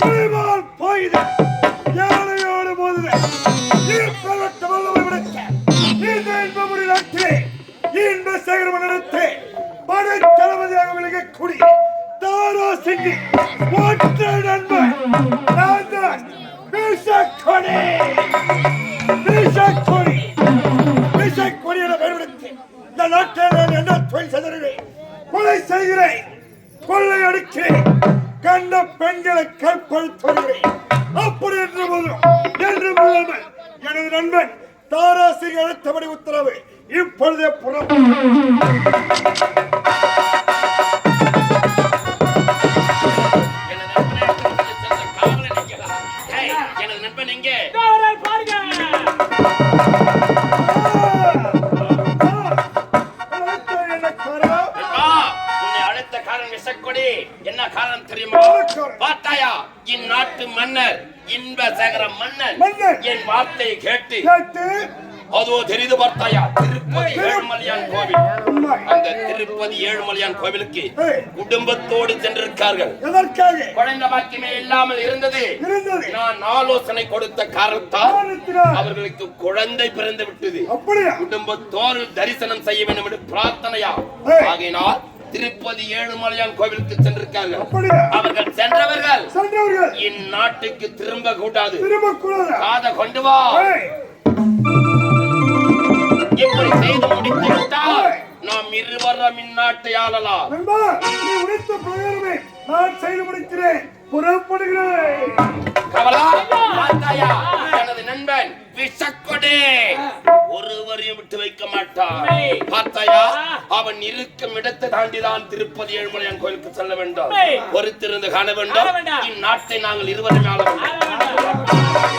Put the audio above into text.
புலிவால் பாயுது யானையோடு மோதுது. ஈர்ப்பவற்ற வல்லமை விடுத்த இந்த இன்பமுடி நாட்டிலே இன்ப படை தளபதியாக தாரா சிங்கி. ஒற்றை நண்பன் நான் தான் விஷக்கொடி விஷக்கொடி விஷக்கொடி என பயன்படுத்தி இந்த நாட்டில் என்ன தொழில் செய்கிறேன் கொலை செய்கிறேன். கொள்ளை அடிக்கிறேன். கண்ட பெண்களை கற்பழித்துகிறேன் அப்படி என்று போதும் என்று இல்லாமல் எனது நண்பன் தாராசிங் அழுத்தபடி உத்தரவு இப்பொழுதே புறம். எனது நண்பனை எங்கே? பாருங்க. விஷக்கொடி என்ன காரணம் தெரியுமா. பார்த்தாயா இந்நாட்டு மன்னர் இன்ப சேகர மன்னர். என் வார்த்தையை கேட்டு அதோ தெரிந்து பார்த்தாயா திருப்பதி ஏழுமலையான் கோவில். அந்த திருப்பதி ஏழுமலையான் கோவிலுக்கு. குடும்பத்தோடு சென்றிருக்கார்கள் குழந்தை பாக்கியமே இல்லாமல் இருந்தது நான் ஆலோசனை கொடுத்த காரணத்தால். அவர்களுக்கு குழந்தை பிறந்து விட்டது குடும்பத்தோடு தரிசனம் செய்ய வேண்டும் என்று பிரார்த்தனையா ஏய். திருப்பதி ஏழுமலையான் கோவிலுக்கு சென்றிருக்கார்கள் அப்படியா? அவர்கள் சென்றவர்கள் சென்றவர்கள். இந்நாட்டுக்கு திரும்ப கூடாது. திரும்ப கூடாதா காதை கொண்டு வா. இப்படி செய்து முடித்து விட்டால் நாம் இருவரும் இந்நாட்டை ஆளலாம். நண்பா நீ உடைத்த பிரயோகமே நான் செய்து முடிக்கிறேன். புறப்படுகிறேன். விட்டு வைக்க மாட்டான். பார்த்தாயா? அவன் இருக்கும் இடத்தை தாண்டிதான் திருப்பதி ஏழுமலையான் கோயிலுக்கு செல்ல வேண்டும். பொறுத்திருந்து காண வேண்டும். இந்நாட்டை நாங்கள் இருவரும் ஆள வேண்டாம்.